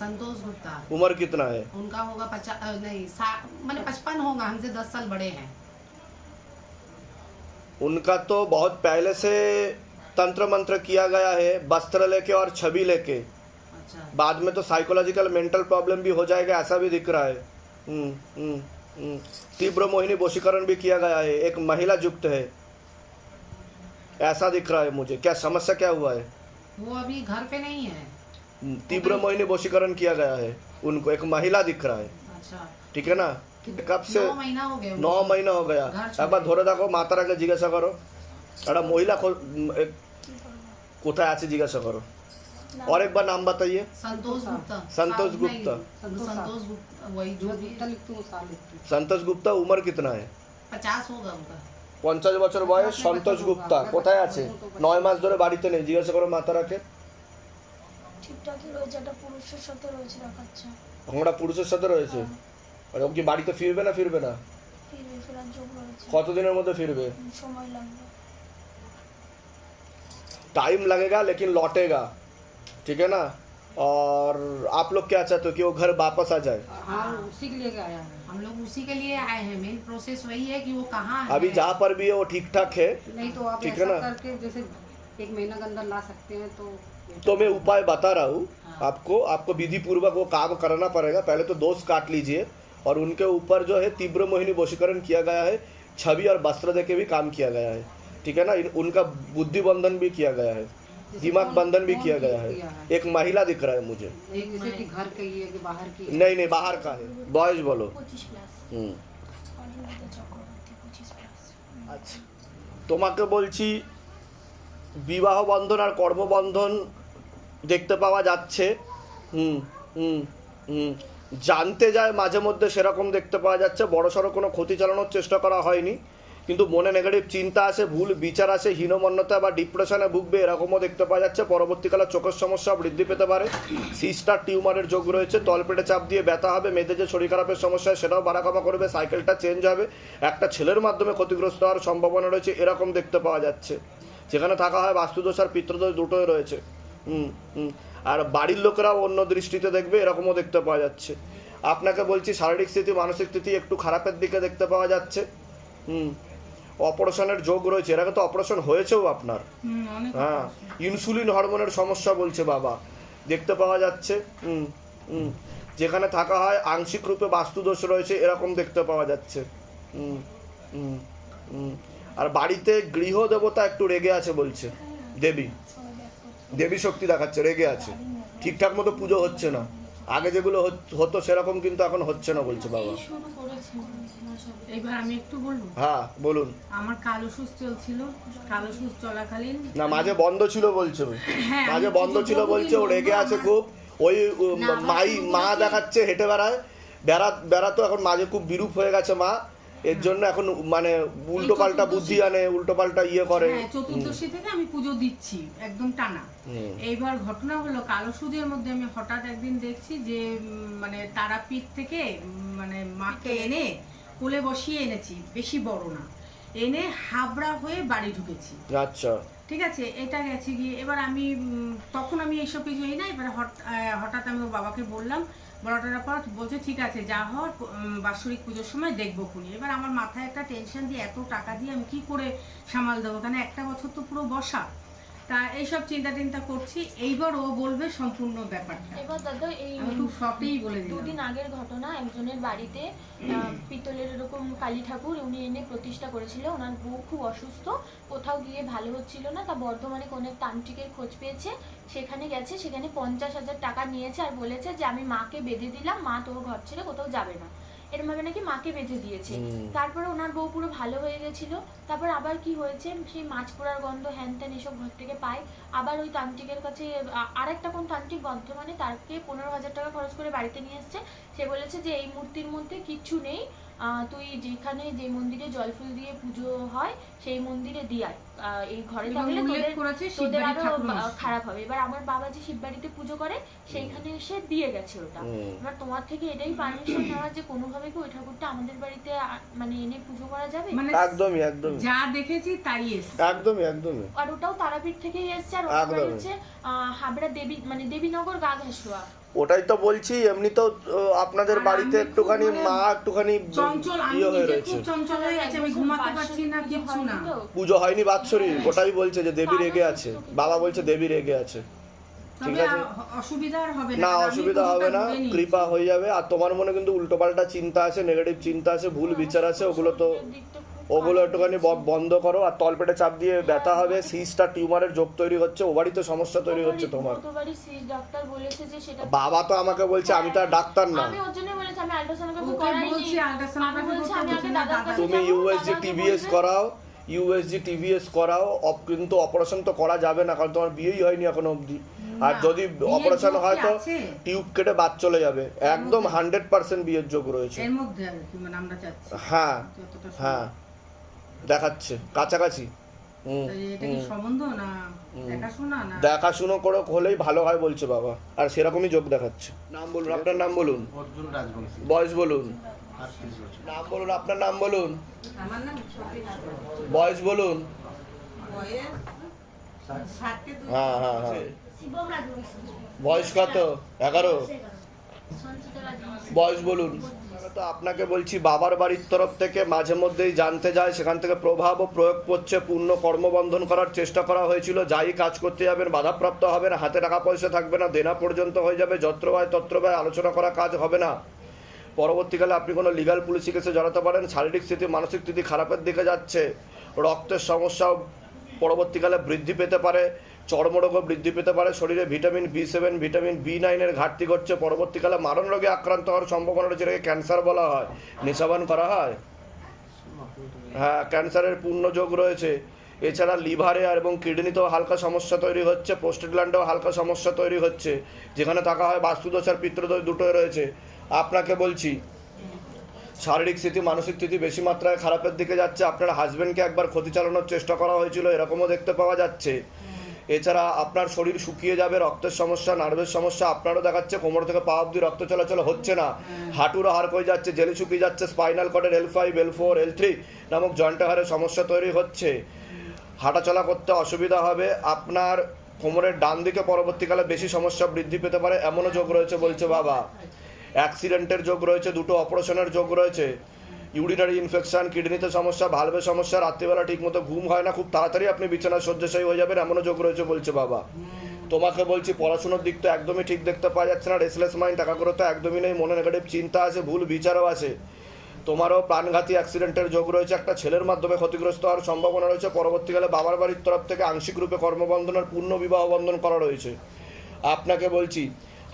संतोष गुप्ता। उम्र कितना है? उनका होगा पचास नहीं मैंने पचपन होगा हमसे दस साल बड़े हैं। उनका तो बहुत पहले से तंत्र मंत्र किया गया है वस्त्र लेके और छवि लेके। अच्छा। बाद में तो साइकोलॉजिकल मेंटल प्रॉब्लम भी हो जाएगा ऐसा भी दिख रहा है। हम्म, हम्म, हम्म। तीव्र मोहिनी वशीकरण भी किया गया है एक महिला युक्त है। ऐसा दिख रहा है मुझे। क्या समस्या क्या हुआ है? वो अभी घर पे नहीं है। हम्म, तीव्र मोहिनी वशीकरण किया गया है उनको एक महिला दिख रहा है अच्छा ঠিক আছে না কব সে नौ महीना हो गया ন उनको। মহিনা হয়ে গয়া ঘর ছোড়ে। একবার ধরে দেখো মাতারাকে জিজ্ঞাসা করো একটা মহিলা খো- উম, এক- কোথায় আছে জিজ্ঞাসা করো और एक बार नाम बताइए संतोष गुप्ता संतोष साहब गुप्ता। नहीं, वो संतोष गुप्ता वही जो भी संतोष गुप्ता उम्र कितना है पचास होगा उनका পঞ্চাশ বছর বয়স সন্তোষ গুপ্তা কোথায় আছে নয় মাস ধরে বাড়িতে নেই জিজ্ঞাসা করো মাতারাকে ঠিকঠাকই রয়েছে একটা পুরুষের সাথে রয়েছে দেখাচ্ছে আমরা পুরুষের সাথে রয়েছে আর ও কি বাড়িতে ফিরবে না ফিরবে না ফিরে ফেরার যোগ রয়েছে কতদিনের মধ্যে ফিরবে সময় লাগবে टाइम लगेगा लेकिन लौटेगा ठीक है ना और आप लोग क्या चाहते हो कि वो घर वापस आ जाए हाँ उसी के लिए आया है हम लोग उसी के लिए आए हैं मेन प्रोसेस वही है कि वो कहाँ है अभी जहाँ पर भी है वो ठीक ठाक है नहीं तो आप ठीक है ऐसा ना? करके जैसे एक महीना के अंदर ला सकते हैं तो तो मैं उपाय बता रहा हूँ आपको आपको विधि पूर्वक वो काम करना पड़ेगा पहले तो दोष काट लीजिए और उनके ऊपर जो है तीव्र मोहिनी वशीकरण किया गया है छवि और वस्त्र दे के भी काम किया गया है ठीक है ना इन- उनका बुद्धि बंधन भी किया गया है दिमाग बंधन भी किया गया है एक महिला दिख रहा है मुझे एक जैसे कि घर की है कि बाहर की है नहीं नहीं बाहर का है बॉयज बोलो পঁচিশ প্লাস হুম অনিন্দিতা চক্রবর্তী পঁচিশ প্লাস আচ্ছা তোমাকে বলছি বিবাহ বন্ধন আর কর্মবন্ধন দেখতে পাওয়া যাচ্ছে। হুম হুম হুম। জানতে যায় মাঝে মধ্যে সেরকম দেখতে পাওয়া যাচ্ছে। বড় সড়ো কোনো ক্ষতি চালানোর চেষ্টা করা হয়নি। কিন্তু মনে নেগেটিভ চিন্তা আসে, ভুল বিচার আসে, হীনমন্যতা বা ডিপ্রেশনে ভুগবে এরকমও দেখতে পাওয়া যাচ্ছে। পরবর্তীকালে চোখের সমস্যা বৃদ্ধি পেতে পারে। সিস্টার টিউমারের যোগ রয়েছে। তলপেটে চাপ দিয়ে ব্যথা হবে মেয়েদের যে শরীর খারাপের সমস্যা, সেটাও বাড়াকামা করবে। সাইকেলটা চেঞ্জ হবে। একটা ছেলের মাধ্যমে ক্ষতিগ্রস্ত হওয়ার সম্ভাবনা রয়েছে, এরকম দেখতে পাওয়া যাচ্ছে। যেখানে থাকা হয় বাস্তুদোষ আর পিতৃদোষ দুটোই রয়েছে। আর বাড়ির লোকেরাও অন্য দৃষ্টিতে দেখবে এরকমও দেখতে পাওয়া যাচ্ছে। আপনাকে বলছি শারীরিক স্থিতি মানসিক স্থিতি একটু খারাপের দিকে দেখতে পাওয়া যাচ্ছে। হুম। অপারেশনের যোগ রয়েছে এর আগে তো অপারেশন হয়েছেও আপনার। হ্যাঁ ইনসুলিন হরমোনের সমস্যা বলছে বাবা দেখতে পাওয়া যাচ্ছে। হুম হুম। যেখানে থাকা হয় আংশিক রূপে বাস্তুদোষ রয়েছে এরকম দেখতে পাওয়া যাচ্ছে। হুম হুম হুম। আর বাড়িতে গৃহ দেবতা একটু রেগে আছে বলছে দেবী। দেবী শক্তি দেখাচ্ছে রেগে আছে। ঠিকঠাক মতো পুজো হচ্ছে না। আগে যেগুলো হত- সেরকম কিন্তু এখন হচ্ছে না বলছে বাবা। এবার আমি একটু বলব? হ্যাঁ বলুন। আমার কালো সুস চলছিল। কালো সুস চলাকালীন না মাঝে বন্ধ ছিল বলছে। হ্যাঁ, মাঝে বন্ধ ছিল বলছে ও রেগে আছে খুব। ওই মাই মা দেখাচ্ছে হেঁটে বেড়ায়। বেড়া বেড়া তো এখন মাঝে খুব বিরূপ হয়ে গেছে মা। এর জন্য এখন মানে উল্টো পাল্টা বুদ্ধি আনে উল্টো পাল্টা ইয়ে করে। হ্যাঁ চতুর্দশী থেকে আমি পুজো দিচ্ছি একদম টানা। এইবার ঘটনা হলো কালো সুদের মধ্যে আমি হঠাৎ একদিন দেখছি যে মানে তারাপীঠ থেকে মানে মাকে এনে কোলে বসিয়ে এনেছি বেশি বড় না। এনে হাবড়া হয়ে বাড়ি ঢুকেছি। আচ্ছা। ঠিক আছে এটা গেছে গিয়ে এবার আমি তখন আমি এইসব কিছু এই না এবার হঠাৎ আমি ওর বাবাকে বললাম বলাটার পর বলছে, ঠিক আছে, যা হওয়ার বাৎসরিক পুজোর সময় দেখব খুনি এবার আমার মাথায় একটা টেনশন যে এত টাকা দিয়ে আমি কি করে সামাল দেবো? কেন একটা বছর তো পুরো বসা। তা এইসব চিন্তা টিন্তা করছি এইবার ও বলবে সম্পূর্ণ ব্যাপারটা। এবার দাদা এই খুব শর্টেই বলে দিলাম। দুদিন আগের ঘটনা একজনের বাড়িতে পিতলের এরকম কালী ঠাকুর উনি এনে প্রতিষ্ঠা করেছিল। ওনার বউ খুব অসুস্থ কোথাও গিয়ে ভালো হচ্ছিল না তা বর্ধমানে কোনো এক তান্ত্রিকের খোঁজ পেয়েছে সেখানে গেছে সেখানে পঞ্চাশ হাজার টাকা নিয়েছে আর বলেছে যে আমি মাকে বেঁধে দিলাম মা তোর ঘর ছেড়ে কোথাও যাবে না। এরম ভাবে নাকি মাকে বেঁধে দিয়েছে। তারপরে ওনার বউ পুরো ভালো হয়ে গেছিল। তারপর আবার কি হয়েছে সেই মাছ পোড়ার গন্ধ হ্যান ত্যান এসব ঘর থেকে পায় আবার ওই তান্ত্রিকের কাছে আর আরেকটা কোন তান্ত্রিক বর্ধমানে তারকে পনেরো হাজার টাকা খরচ করে বাড়িতে নিয়ে এসছে। সে বলেছে যে এই মূর্তির মধ্যে কিচ্ছু নেই। তুই যেখানে যে মন্দিরে জল ফুল দিয়ে পুজো হয় সেই মন্দিরে দিয়ায় আহ, এই ঘরে থাকলে তোদের তোদের আরও আহ, খারাপ হবে। এবার আমার বাবা যে শিববাড়িতে পুজো করে সেইখানে এসে দিয়ে গেছে ওটা। এবার তোমার থেকে এটাই পারমিশন নেওয়া যে কোনোভাবে কি ওই ঠাকুরটা আমাদের বাড়িতে মানে এনে পুজো করা যাবে? মানে একদমই একদমই। যা দেখেছি তাই এসছে। একদমই একদমই। আর ওটাও তারাপীঠ থেকেই এসছে আর ওটা হচ্ছে আহ, হাবড়া দেবী মানে দেবীনগর গা ঘাসুয়া ওটাই তো বলছি এমনি তো আপনাদের বাড়িতে একটুখানি মা একটুখানি চঞ্চল আমি ইয়ে হয়ে নিজে রয়েছে। খুব চঞ্চল হয়ে গেছে আমি ঘুমাতে পারছি না কিচ্ছু না। পুজো হয়নি বাৎসরিক ওটাই বলছে যে দেবী রেগে আছে বাবা বলছে দেবী রেগে আছে। ঠিক আছে। অসুবিধা আর হবে না অসুবিধা হবে না কৃপা হয়ে যাবে আর তোমার মনে কিন্তু উল্টোপাল্টা চিন্তা আছে নেগেটিভ চিন্তা আছে ভুল বিচার আছে ওগুলো তো ওগুলো একটুখানি ব- বন্ধ করো আর তলপেটে চাপ দিয়ে ব্যথা হবে সিস্টার টিউমারের যোগ তৈরি হচ্ছে ওভারিতে সমস্যা তৈরি হচ্ছে তোমার। গতবারই সিস ডাক্তার বলেছে যে সেটা বাবা তো আমাকে বলছে আমি তো আর ডাক্তার না। তুমি ইউএসজি বলবে- করাও ইউএসজি টিভিএস করাও কিন্তু অপারেশন তো করা যাবে না কারণ তোমার বিয়েই হয়নি এখনও অবধি। আর যদি অপারেশন হয় তো টিউব কেটে বাদ চলে যাবে। একদম হান্ড্রেড পার্সেন্ট বিয়ের যোগ রয়েছে। মানে আমরা চাচ্ছি। হ্যাঁ হ্যাঁ। দেখাচ্ছে কাছাকাছি। হুম। তাই হুম। সম্বন্ধ না দেখাশোনা করে হলেই ভালো হয় বলছে বাবা। আর সেরকমই যোগ দেখাচ্ছে। নাম বলুন আপনার নাম বলুন। অর্জুন বয়স বলুন। নাম বলুন আপনার নাম বলুন। বয়স বলুন। হ্যাঁ হ্যাঁ হ্যাঁ। বয়স কত? এগারো। বয়স বলুন। তো আপনাকে বলছি, বাবার বাড়ির তরফ থেকে মাঝে মধ্যেই জানতে যায়, সেখান থেকে প্রভাব ও প্রয়োগ করছে পূর্ণ কর্মবন্ধন করার চেষ্টা করা হয়েছিল, যাই কাজ করতে যাবেন, বাধাপ্রাপ্ত হবে না হাতে টাকা পয়সা থাকবে না, দেনা পর্যন্ত হয়ে যাবে, যত্র ব্যয় তত্র ব্যয় আলোচনা করা কাজ হবে না। পরবর্তীকালে আপনি কোনো লিগাল পুলিশি কেসে জড়াতে পারেন, শারীরিক স্থিতি, মানসিক স্থিতি খারাপের দিকে যাচ্ছে, রক্তের সমস্যাও পরবর্তীকালে বৃদ্ধি পেতে পারে চর্মরোগও বৃদ্ধি পেতে পারে। শরীরে vitamin B seven, vitamin B নাইনের ঘাটতি ঘটছে। পরবর্তীকালে মারণ রোগে আক্রান্ত হওয়ার সম্ভাবনা রয়েছে, এটাকে ক্যান্সার বলা হয়। নেশাবান করা হয়? হ্যাঁ ক্যান্সারের পূর্ণ যোগ রয়েছে। এছাড়া লিভারে আর এবং কিডনিতেও হালকা সমস্যা তৈরি হচ্ছে গ্ল্যান্ডেও হালকা সমস্যা তৈরি হচ্ছে। যেখানে থাকা হয় বাস্তুদোষ আর পিত্রদোষ দুটোই রয়েছে। আপনাকে বলছি, শারীরিক স্থিতি, মানসিক স্থিতি বেশি মাত্রায় খারাপের দিকে যাচ্ছে। আপনার হাজব্যান্ডকে একবার ক্ষতি চালানোর চেষ্টা করা হয়েছিল, এরকমও দেখতে পাওয়া যাচ্ছে। এছাড়া আপনার শরীর শুকিয়ে যাবে রক্তের সমস্যা নার্ভের সমস্যা আপনারও দেখাচ্ছে কোমর থেকে পা অব্দি রক্ত চলাচল হচ্ছে না। হাঁটুর হাড় হয়ে যাচ্ছে জেলি শুকিয়ে যাচ্ছে spinal কর্ডের L five L four L three নামক জয়েন্ট হাড়ের সমস্যা তৈরি হচ্ছে। হাঁটাচলা করতে অসুবিধা হবে আপনার কোমরের ডান দিকে পরবর্তীকালে বেশি সমস্যা বৃদ্ধি পেতে পারে এমনও যোগ রয়েছে বলছে বাবা। অ্যাক্সিডেন্টের যোগ রয়েছে দুটো অপারেশনের যোগ রয়েছে। ইউরিনারি ইনফেকশন কিডনিতে সমস্যা ভালভে সমস্যা, রাত্রিবেলা ঠিকমতো ঘুম হয় না, খুব তাড়াতাড়ি আপনি বিছানা শয্যাশায়ী হয়ে যাবেন, এমনও যোগ রয়েছে বলছে বাবা। তোমাকে বলছি, পড়াশোনার দিক তো একদমই ঠিক দেখতে পাওয়া যাচ্ছে না রেসলেস মাইন্ড একাগ্রতা একদমই নেই, মনে নেগেটিভ চিন্তা আছে, ভুল বিচারও আছে। তোমারও প্রাণঘাতী অ্যাক্সিডেন্টের যোগ রয়েছে, একটা ছেলের মাধ্যমে ক্ষতিগ্রস্ত হওয়ার সম্ভাবনা রয়েছে, পরবর্তীকালে বাবার বাড়ির তরফ থেকে আংশিক রূপে কর্মবন্ধনের পূর্ণ বিবাহ বন্ধন করা রয়েছে। আপনাকে বলছি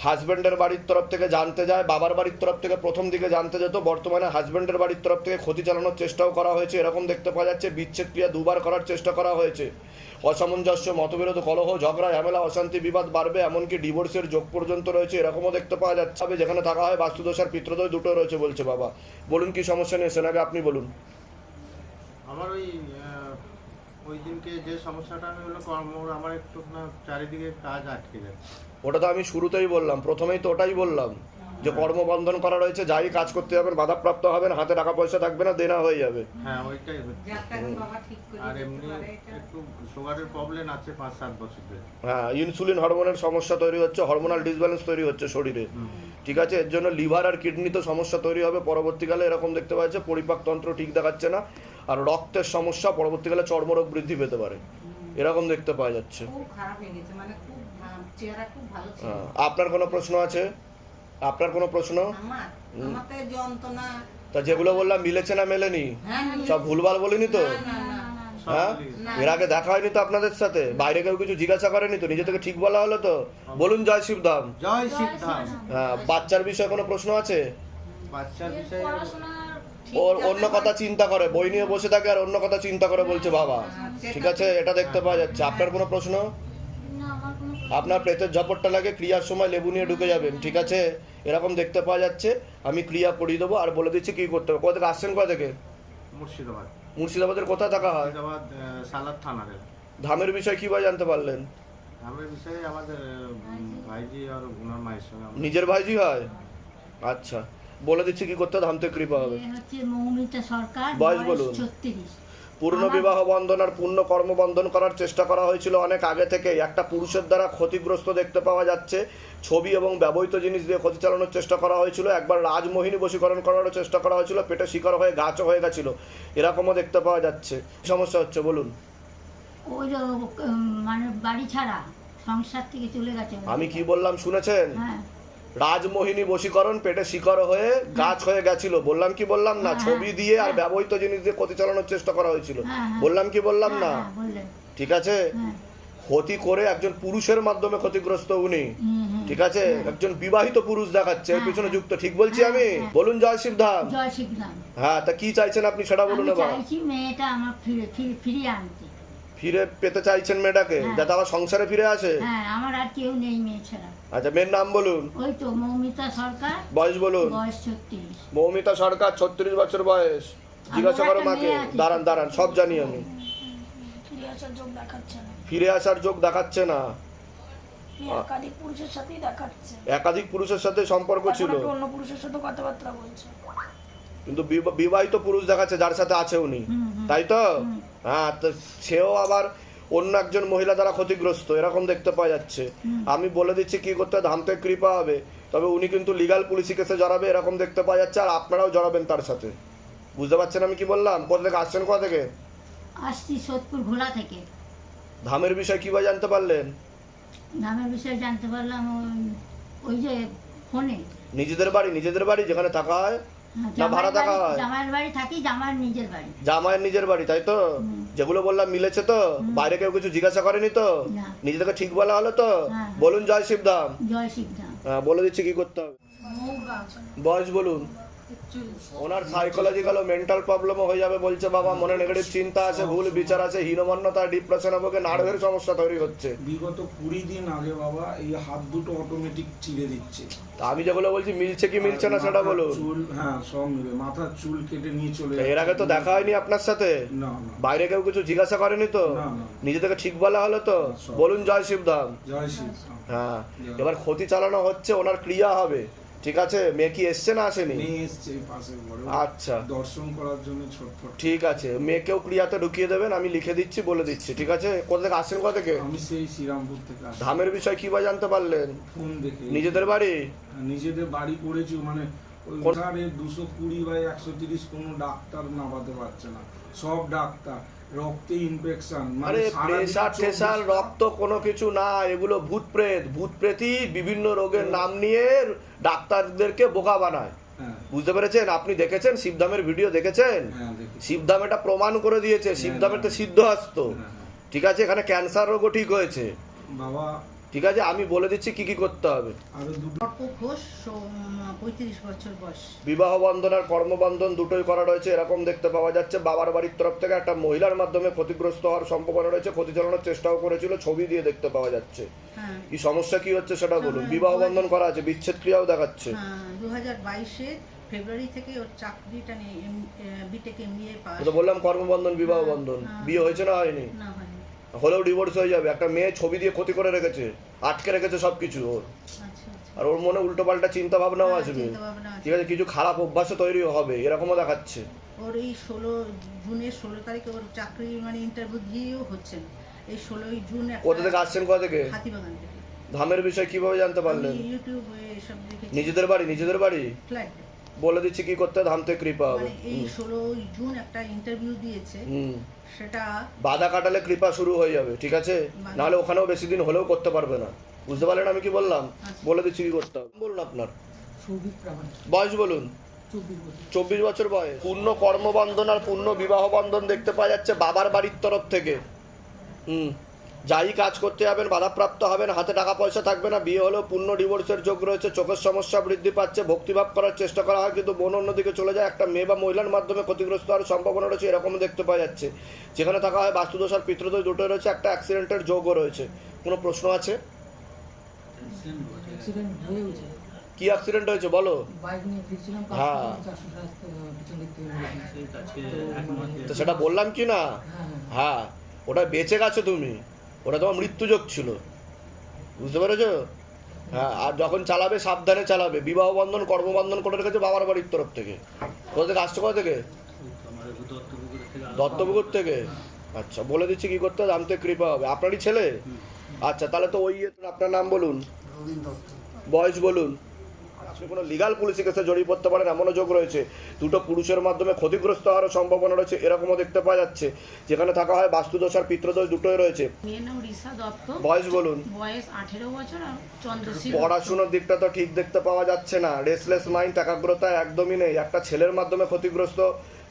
হাজব্যান্ডের বাড়ির তরফ থেকে জানতে যায়, বাবার বাড়ির তরফ থেকে প্রথম দিকে জানতে যেত বর্তমানে হাজব্যান্ডের বাড়ির তরফ থেকে ক্ষতি চালানোর চেষ্টাও করা হয়েছে। এরকম দেখতে পাওয়া যাচ্ছে, বিচ্ছেদ ক্রিয়া দুবার করার চেষ্টা করা হয়েছে। অসামঞ্জস্য, মতবিরোধ, কলহ, ঝগড়া, ঝামেলা, অশান্তি, বিবাদ বাড়বে, এমনকি ডিভোর্সের যোগ পর্যন্ত রয়েছে। এরকমও দেখতে পাওয়া যাচ্ছে যেখানে থাকা হয় বাস্তুদোষ আর পিত্রদোষ দুটো রয়েছে বলছে বাবা। বলুন কি সমস্যা নিয়ে আগে আপনি বলুন। আমার ওই ওই দিনকে যে সমস্যাটা আমি হলো কর্ম আমার একটু না চারিদিকে কাজ আটকে যাচ্ছে। ওটা তো আমি শুরুতেই বললাম প্রথমেই তো ওটাই বললাম যে কর্মবন্ধন করা রয়েছে যাই কাজ করতে যাবেন বাধাপ্রাপ্ত হবেন হাতে টাকা পয়সা থাকবে না দেনা হয়ে যাবে। হ্যাঁ ওইটাই হচ্ছে। আর এমনি একটু সুগারের প্রবলেম আছে পাঁচ সাত বছর ধরে। হ্যাঁ ইনসুলিন হরমোনের সমস্যা তৈরি হচ্ছে হরমোনাল ডিসব্যালেন্স তৈরি হচ্ছে শরীরে। ঠিক আছে এর জন্য লিভার আর কিডনিতে সমস্যা তৈরি হবে পরবর্তীকালে এরকম দেখতে পাওয়া যাচ্ছে পরিপাকতন্ত্র ঠিক দেখাচ্ছে না। আর রক্তের সমস্যা পরবর্তীকালে চর্মরোগ বৃদ্ধি পেতে পারে। এরকম দেখতে পাওয়া যাচ্ছে। খুব খারাপ হয়ে গেছে মানে খুব আহ, চেহারা খুব ভালো ছিল। হ্যাঁ, আপনার কোনো প্রশ্ন আছে? আপনার কোনো প্রশ্ন? তো যেগুলো বললাম মিলেছে না মেলেনি? হ্যাঁ সব ভুলভাল বলিনি তো? হ্যাঁ। এর আগে দেখা হয়নি তো আপনাদের সাথে? বাইরে কেউ কিছু জিজ্ঞাসা করেনি তো? নিজে থেকে ঠিক বলা হলো তো? বলুন জয় শিবধাম। জয় সিদ্ধাম হ্যাঁ বাচ্চার বিষয়ে কোনো প্রশ্ন আছে? বাচ্চার বিষয়ে ওর অন্য কথা চিন্তা করে বই নিয়ে বসে থাকে আর অন্য কথা চিন্তা করে বলছে বাবা। ঠিক আছে এটা দেখতে পাওয়া যাচ্ছে। আপনার কোনো প্রশ্ন? না আমার কোনো আপনার প্রেতের ঝপটটা লাগে ক্রিয়ার সময় লেবু নিয়ে ঢুকে যাবেন ঠিক আছে? এরকম দেখতে পাওয়া যাচ্ছে। আমি ক্রিয়া পড়িয়ে দেবো আর বলে দিচ্ছি কি করতে হবে। কোথা থেকে আসছেন কোথা থেকে? মুর্শিদাবাদ। মুর্শিদাবাদের কোথায় থাকা হয়? সালাদ থানার। ধামের বিষয় কীভাবে জানতে পারলেন? আমার বিষয়ে আমাদের ভাইজি আর ওনার মায়ের সঙ্গে নিজের ভাইজি হয়? আচ্ছা। বলে দিচ্ছি কি করতে হবে? থেকে কৃপা হবে। হচ্ছে মৌমিতা সরকার বয়স বলুন। পূর্ণ বিবাহ বন্ধন আর পূর্ণ কর্মবন্ধন করার চেষ্টা করা হয়েছিল অনেক আগে থেকে। একটা পুরুষের দ্বারা ক্ষতিগ্রস্ত দেখতে পাওয়া যাচ্ছে। ছবি এবং ব্যবহৃত জিনিস দিয়ে ক্ষতি চালানোর চেষ্টা করা হয়েছিল। একবার রাজমোহিনী বশীকরণ করারও চেষ্টা করা হয়েছিল। পেটে শিকার হয়ে গাছও হয়ে গেছিল। এরকমও দেখতে পাওয়া যাচ্ছে। কি সমস্যা হচ্ছে বলুন? ওই মানে বাড়ি ছাড়া সংসার থেকে চলে গেছে। আমি কি বললাম শুনেছেন? হ্যাঁ। রাজমোহিনী বশীকরণ পেটে শিকার হয়ে গাছ হয়ে গেছিল। বললাম কি বললাম না? হ্যাঁ, ছবি দিয়ে আর হ্যাঁ। ব্যবহৃত জিনিস দিয়ে ক্ষতি চালানোর চেষ্টা করা হয়েছিল। হ্যাঁ, হ্যাঁ। বললাম কি বললাম না? হ্যাঁ, হ্যাঁ, ঠিক আছে? হ্যাঁ। ক্ষতি করে একজন পুরুষের মাধ্যমে ক্ষতিগ্রস্ত উনি। ঠিক আছে? একজন বিবাহিত পুরুষ দেখাচ্ছে এর হ্যাঁ, পিছনে হ্যাঁ। যুক্ত। ঠিক বলছি হ্যাঁ, আমি? হ্যাঁ। বলুন জয় শিবধাম হ্যাঁ তা কি চাইছেন আপনি সেটা বলুন এবার। মেয়েটা আমার ফিরে ফিরে- ফিরিয়ে আনতে। ফিরে পেতে চাইছেন মেয়েটাকে? হ্যাঁ। যাতে আবার সংসারে ফিরে আসে? হ্যাঁ আমার আর কেউ নেই মেয়ে ছাড়া। আচ্ছা মেয়ের নাম বলুন। ওই তো মৌমিতা সরকার। বয়স বলুন। বয়স ছত্রিশ। মৌমিতা সরকার ছত্রিশ বছর বয়স। জিজ্ঞাসা করো মাকে। দাঁড়ান দাঁড়ান সব জানি আমি। ফিরে আসার যোগ দেখাচ্ছে না। ফিরে আসার যোগ দেখাচ্ছে না। মেয়ে একাধিক পুরুষের সাথেই দেখাচ্ছে। একাধিক পুরুষের সাথে সম্পর্ক ছিল। অন্য পুরুষের সাথে কথাবার্তা বলছে। কিন্তু বিবা- বিবাহিত পুরুষ দেখাচ্ছে যার সাথে আছে উনি। তাই তো? হ্যাঁ তো সেও আবার অন্য একজন মহিলা দ্বারা ক্ষতিগ্রস্ত এরকম দেখতে পাওয়া যাচ্ছে। আমি বলে দিচ্ছি কি করতে ধামতে কৃপা হবে। তবে উনি কিন্তু লিগাল পুলিশি কেসে জড়াবে এরকম দেখতে পাওয়া যাচ্ছে আর আপনারাও জড়াবেন তার সাথে। বুঝতে পারছেন আমি কি বললাম? কোথা থেকে আসছেন কোথা থেকে? আসছি সোদপুর ঘোড়া থেকে। ধামের বিষয় কীভাবে জানতে পারলেন? নামের বিষয়ে জানতে পারলাম ওই- যে ফোনে। নিজেদের বাড়ি নিজেদের বাড়ি যেখানে থাকা হ্যাঁ, না ভাড়া থাকা হয়? জামাইয়ের বাড়ি থাকি জামাইয়ের নিজের বাড়ি। জামাইয়ের নিজের বাড়ি তাই তো? যেগুলো বললাম মিলেছে তো? বাইরে কেউ কিছু জিজ্ঞাসা করেনি তো? নিজে নিজেদেরকে ঠিক বলা হলো তো? হ্যাঁ। বলুন জয় শিবধাম। জয় শিবধাম। হ্যাঁ বলে দিচ্ছি কি করতে হবে। বয়স বলুন। ওনার সাইকোলজিক্যাল মেন্টাল প্রবলেমও হয়ে যাবে বলছে বাবা মনে নেগেটিভ চিন্তা আছে ভুল বিচার আছে হীনমন্যতা ডিপ্রেশন হবে নার্ভের সমস্যা তৈরি হচ্ছে। বিগত কুড়ি দিন আগে বাবা এই হাত দুটো অটোমেটিক চিড়ে দিচ্ছে। আমি যেগুলো বলছি মিলছে কি মিলছে না সেটা বলুন। চুল হ্যাঁ সব মিলে। মাথার চুল কেটে নিয়ে চলে এর আগে তো দেখা হয়নি আপনার সাথে? বাইরে কেউ কিছু জিজ্ঞাসা করেনি তো? না, না। নিজেদেরকে ঠিক বলা হলো তো? বলুন জয় শিবধাম। জয় শ্রী হ্যাঁ এবার ক্ষতি চালানো হচ্ছে ওনার ক্রিয়া হবে। ঠিক আছে? মেয়ে কি এসছে না আসেনি? এসছে এই আচ্ছা। দর্শন করার জন্য ছটফট ঠিক আছে। মেয়েকেও ক্রিয়াতে ঢুকিয়ে দেবেন আমি লিখে দিচ্ছি বলে দিচ্ছি ঠিক আছে? কোথা থেকে আসছেন কোথা থেকে? আমি সেই শ্রীরামপুর থেকে ধামের বিষয় কি বা জানতে পারলেন? ফোন দেখে। নিজেদের বাড়ি? নিজেদের বাড়ি করেছি মানে ওখানে দুশো কুড়ি বাই একশো তিরিশ কোনো ডাক্তার নামাতে পারছে না। সব ডাক্তার। রক্তে ইনফেকশন মানে প্রেসার টেসার রক্ত কোনো কিছু না এগুলো ভূত প্রেত ভূত প্রেতই বিভিন্ন রোগের নাম নিয়ে ডাক্তারদেরকে বোকা বানায়। হ্যাঁ। বুঝতে পেরেছেন? আপনি দেখেছেন? শিবধামের ভিডিও দেখেছেন? হ্যাঁ শিবধাম এটা প্রমাণ করে দিয়েছে। শিবধামের তো সিদ্ধ হ্যাঁ। ঠিক আছে? এখানে ক্যান্সার রোগও ঠিক হয়েছে। বাবা ঠিক আছে আমি বলে দিচ্ছি কি কি করতে হবে। বিবাহ বন্ধন আর কর্মবন্ধন দুটোই করা রয়েছে এরকম দেখতে পাওয়া যাচ্ছে। বাবার বাড়ির তরফ থেকে একটা মহিলার মাধ্যমে ক্ষতিগ্রস্ত হওয়ার সম্ভাবনা রয়েছে ক্ষতি চালানোর চেষ্টাও করেছিল ছবি দিয়ে দেখতে পাওয়া যাচ্ছে। হ্যাঁ। কি সমস্যা কি হচ্ছে সেটা বলুন। বিবাহ বন্ধন করা আছে বিচ্ছেদ ক্রিয়াও দেখাচ্ছে। হ্যাঁ দু হাজার বাইশে ফেব্রুয়ারি থেকে ওর চাকরিটা নিয়ে বিটেক এম বিএ পাস। তো বললাম কর্মবন্ধন বিবাহ বন্ধন। হ্যাঁ। বিয়ে হয়েছে না হয়নি? না হয়নি। হলেও ডিভোর্স হয়ে যাবে। একটা মেয়ে ছবি দিয়ে ক্ষতি করে রেখেছে আটকে রেখেছে সবকিছু ওর। আচ্ছা আচ্ছা। আর ওর মনে উল্টো পাল্টা চিন্তা ভাবনাও হ্যাঁ, আসবে। ঠিক আছে কিছু খারাপ অভ্যাসও তৈরি হবে এরকমও দেখাচ্ছে। ওর এই ষোলো জুনের ষোলো তারিখে ওর চাকরি মানে ইন্টারভিউ দিয়েও হচ্ছে এই ষোলোই জুন কোথা থেকে আসছেন কোথা থেকে? হাতিবাগান থেকে। ধামের বিষয় কীভাবে জানতে পারলেন? নিজেদের বাড়ি নিজেদের বাড়ি? বলে দিচ্ছি কি করতে ধাম থেকে কৃপা। হবে মানে এই ষোলো জুন একটা ইন্টারভিউ দিয়েছে। হুম। সেটা বাধা কাটালে কৃপা শুরু হয়ে যাবে ঠিক আছে? নাহলে ওখানেও বেশি দিন হলেও করতে পারবে না। বুঝতে পারলেন আমি কি বললাম? আচ্ছা। বলে দিচ্ছি কি করতে হবে? বলুন আপনার। বয়স বলুন। চব্বিশ বছর বয়স। পূর্ণ কর্মবন্ধন আর পূর্ণ বিবাহ বন্ধন দেখতে পাওয়া যাচ্ছে বাবার বাড়ির তরফ থেকে। হুম। যাই কাজ করতে যাবেন বাধাপ্রাপ্ত হবেন হাতে টাকা পয়সা থাকবে না বিয়ে হলেও পূর্ণ ডিভোর্সের যোগ রয়েছে চোখের সমস্যা বৃদ্ধি পাচ্ছে ভক্তিভাব করার চেষ্টা করা হয় কিন্তু বোন অন্যদিকে চলে যায় একটা মেয়ে বা মহিলার মাধ্যমে ক্ষতিগ্রস্ত হওয়ার সম্ভাবনা রয়েছে এরকম দেখতে পাওয়া যাচ্ছে। যেখানে থাকা হয় বাস্তুদোষ আর পিতৃদোষ দুটোই রয়েছে একটা অ্যাক্সিডেন্টের যোগও রয়েছে। কোনো প্রশ্ন আছে? অ্যাক্সিডেন্ট কি অ্যাক্সিডেন্ট হয়েছে বলো? বাইক নিয়ে ফিরছিলাম হ্যাঁ। দিয়েছে। তো মানে- সেটা বললাম কি না? হ্যাঁ হ্যাঁ। হ্যাঁ ওটা বেঁচে গেছো তুমি। ওটা তোমার মৃত্যুযোগ ছিল। বুঝতে পেরেছ? হ্যাঁ আর যখন চালাবে সাবধানে চালাবে। বিবাহ বন্ধন কর্মবন্ধন করে রেখেছে বাবার বাড়ির তরফ থেকে। কোথা থেকে আসছো কোথা থেকে? দত্তপুকুর থেকে। আচ্ছা বলে দিচ্ছি কি করতে হবে? জানতে কৃপা হবে। আপনারই ছেলে? আচ্ছা তাহলে তো ওই আপনার নাম বলুন। বয়স বলুন। আপনি কোনো লিগাল পুলিশি কেসে জড়িয়ে পড়তে পারেন এমনও যোগ রয়েছে। দুটো পুরুষের মাধ্যমে ক্ষতিগ্রস্ত হওয়ারও সম্ভাবনা রয়েছে এরকমও দেখতে পাওয়া যাচ্ছে। যেখানে থাকা হয় বাস্তুদোষ আর পিত্রদোষ দুটোই রয়েছে। বয়স বলুন। বয়স আঠেরো বছর পড়াশুনোর দিকটা তো ঠিক দেখতে পাওয়া যাচ্ছে না। রেসলেস মাইন্ড একাগ্রতা একদমই নেই। একটা ছেলের মাধ্যমে ক্ষতিগ্রস্ত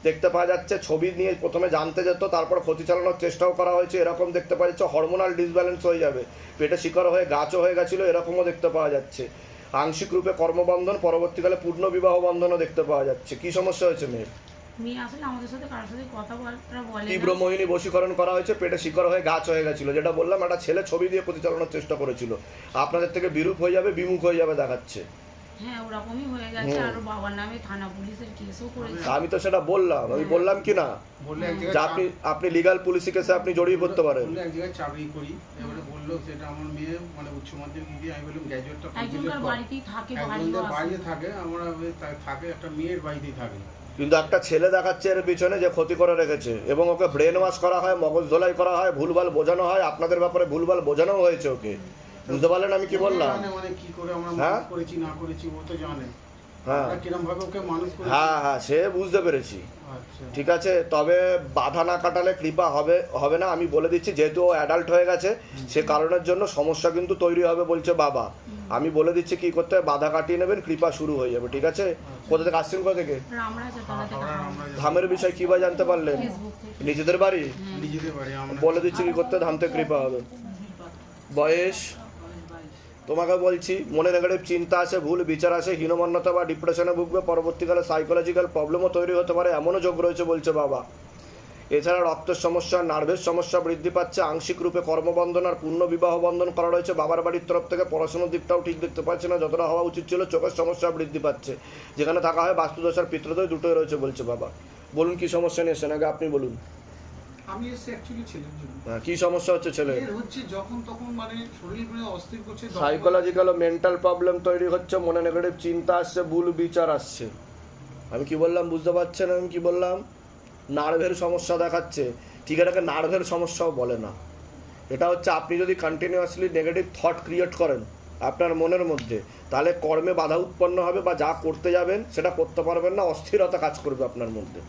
দেখতে পাওয়া যাচ্ছে। ছবি নিয়ে প্রথমে জানতে যেত তারপর ক্ষতি চালানোর চেষ্টাও করা হয়েছে। এরকম দেখতে পাওয়া যাচ্ছে হরমোনাল ডিসব্যালেন্স হয়ে যাবে। পেটে শিকার হয়ে গাছও হয়ে গেছিল এরকমও দেখতে পাওয়া যাচ্ছে। আংশিক রূপে কর্মবন্ধন পরবর্তীকালে পূর্ণ বিবাহ বন্ধনও দেখতে পাওয়া যাচ্ছে। কি সমস্যা হয়েছে মেয়ের? মেয়ে আসলে আমাদের সাথে কারোর সাথে কথা বলে তীব্র মোহিনী বশীকরণ করা হয়েছে পেটে শিকড় হয়ে গাছ হয়ে গেছিল। যেটা বললাম একটা ছেলে ছবি দিয়ে প্রতিচালনার চেষ্টা করেছিল। আপনাদের থেকে বিরূপ হয়ে যাবে বিমুখ হয়ে যাবে দেখাচ্ছে। হ্যাঁ ওরকমই হয়ে গেছে। আর বাবার নামে থানা পুলিশের কেসও করেছে। আমি তো সেটা বললাম। আমি বললাম কি না? যে আপনি আপনি লিগাল পুলিশি কেসে আপনি জড়িয়ে পড়তে পারেন। এক জায়গায় চাকরি করি। এবারে বলল সেটা আমার মেয়ে মানে উচ্চ মাধ্যমিক দিয়ে আমি বললাম গ্র্যাজুয়েটটা একজনকার বাড়িতেই থাকে বাইরে থাকে আমরা থাকে একটা মেয়ের বাড়িতেই থাকে। কিন্তু একটা ছেলে দেখাচ্ছে এর পিছনে যে ক্ষতি করে রেখেছে এবং ওকে ব্রেন ওয়াশ করা হয় মগজ ধোলাই করা হয় ভুলভাল বোঝানো হয় আপনাদের ব্যাপারে ভুলভাল বোঝানো হয়েছে ওকে। বুঝতে পারলেন আমি কি বললাম? মানে কি করে আমরা হ্যাঁ? মানুষ করেছি না করেছি ও তো জানে। হ্যাঁ। কিরম ভাবে ওকে মানুষ করেছি? হ্যাঁ হ্যাঁ সে বুঝতে পেরেছি। আচ্ছা। ঠিক আছে তবে বাধা না কাটালে কৃপা হবে হবে না। আমি বলে দিচ্ছি যেহেতু ও অ্যাডাল্ট হয়ে গেছে সে কারণের জন্য সমস্যা কিন্তু তৈরি হবে বলছে বাবা। আমি বলে দিচ্ছি কি করতে হবে বাধা কাটিয়ে নেবেন কৃপা শুরু হয়ে যাবে ঠিক আছে? কোথা থেকে আসছেন কোথা থেকে। আমরা ধামের বিষয় কি বা জানতে পারলেন? নিজেদের বাড়ি? নিজেদের বাড়ি বলে দিচ্ছি কি করতে ধাম থেকে কৃপা হবে। বয়স? তোমাকে বলছি, মনে নেগেটিভ চিন্তা আসে, ভুল বিচার আসে, হীনমন্যতা বা ডিপ্রেশনে ভুগবে, পরবর্তীকালে সাইকোলজিক্যাল প্রবলেমও তৈরি হতে পারে, এমনও যোগ রয়েছে বলছে বাবা। এছাড়া রক্তের সমস্যা নার্ভের সমস্যা বৃদ্ধি পাচ্ছে, আংশিক রূপে কর্মবন্ধন আর পূর্ণ বিবাহ বন্ধন করা রয়েছে, বাবার বাড়ির তরফ থেকে পড়াশোনার দিকটাও ঠিক দেখতে পাচ্ছে না, যতটা হওয়া উচিত ছিল চোখের সমস্যা বৃদ্ধি পাচ্ছে। যেখানে থাকা হয় বাস্তুদশার পিতৃদোষ দুটোই রয়েছে বলছে বাবা। বলুন কি সমস্যা নিয়ে এসেছেন? আগে আপনি বলুন। আমি এসে অ্যাকচুয়ালি ছেলের জন্য। হ্যাঁ, কি সমস্যা হচ্ছে ছেলে? এর হচ্ছে যখন তখন মানে শরীর মানে অস্থির করছে সাইকোলজিক্যাল ও মেন্টাল প্রবলেম তৈরি হচ্ছে মনে নেগেটিভ চিন্তা আসছে ভুল বিচার আসছে। আমি কি বললাম বুঝতে পারছেন আমি কি বললাম? নার্ভের সমস্যা দেখাচ্ছে। ঠিক এটাকে নার্ভের সমস্যাও বলে না। এটা হচ্ছে আপনি যদি কন্টিনিউয়াসলি নেগেটিভ থট ক্রিয়েট করেন আপনার মনের মধ্যে তাহলে কর্মে বাধা উৎপন্ন হবে বা যা করতে যাবেন সেটা করতে পারবেন না অস্থিরতা কাজ করবে আপনার মধ্যে।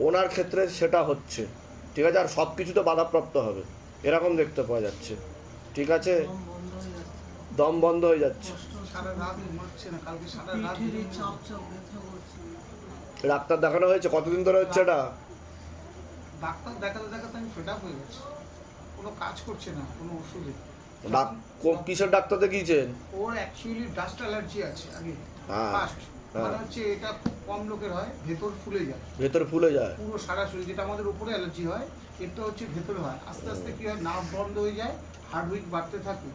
ওনার ক্ষেত্রে সেটা হচ্ছে। ঠিক আছে আর সব কিছু তো বাধাপ্রাপ্ত হবে। এরকম দেখতে পাওয়া যাচ্ছে। ঠিক আছে? দম বন্ধ হয়ে যাচ্ছে। ডাক্তার দেখানো হয়েছে? কতদিন ধরে হচ্ছে এটা? ডাক্তার দেখাতে দেখাতে আমি ফেড হয়ে গেছি। কোনো কাজ করছে না কোনো ওষুধে। ডাক- কিসের ডাক্তার দেখিয়েছেন? ওর অ্যাকচুয়ালি ডাস্ট অ্যালার্জি আছে আগে। হ্যাঁ, ফার্স্ট হ্যাঁ। মানে হচ্ছে এটা খুব কম লোকের হয় ভেতর ফুলে যায়। ভেতর ফুলে যায়। পুরো সারা শরীর যেটা আমাদের উপরে অ্যালার্জি হয় এটা হচ্ছে ভেতরে হয়। আস্তে আস্তে কি হয় নার্ভ বন্ধ হয়ে যায় হার্ট উইক বাড়তে থাকে।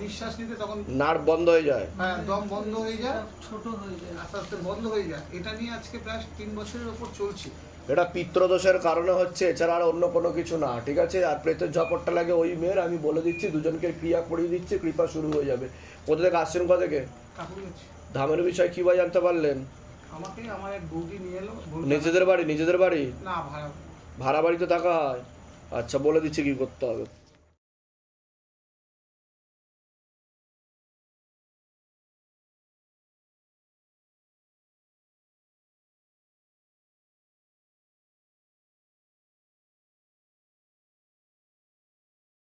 নিঃশ্বাস নিতে তখন নার্ভ বন্ধ হয়ে যায়। হ্যাঁ দম বন্ধ হয়ে যায়। ছোট হয়ে যায়। আস্তে আস্তে বন্ধ হয়ে যায়। এটা নিয়ে আজকে প্রায় তিন বছরের ওপর চলছে। এটা পিত্রদোষের কারণে হচ্ছে এছাড়া আর অন্য কোনো কিছু না ঠিক আছে? আর প্রেতের ঝপটটা লাগে ওই মেয়ের আমি বলে দিচ্ছি দুজনকে ক্রিয়া করিয়ে দিচ্ছি কৃপা শুরু হয়ে যাবে। কোথা থেকে আসছেন কোথা থেকে? ধামের বিষয় কি বা জানতে পারলেন? আমাকে আমার এক বৌদি নিয়ে এলো। নিজেদের বাড়ি নিজেদের বাড়ি? না ভাড়া। ভাড়া বাড়িতে থাকা হয়? আচ্ছা বলে দিচ্ছি কি করতে হবে।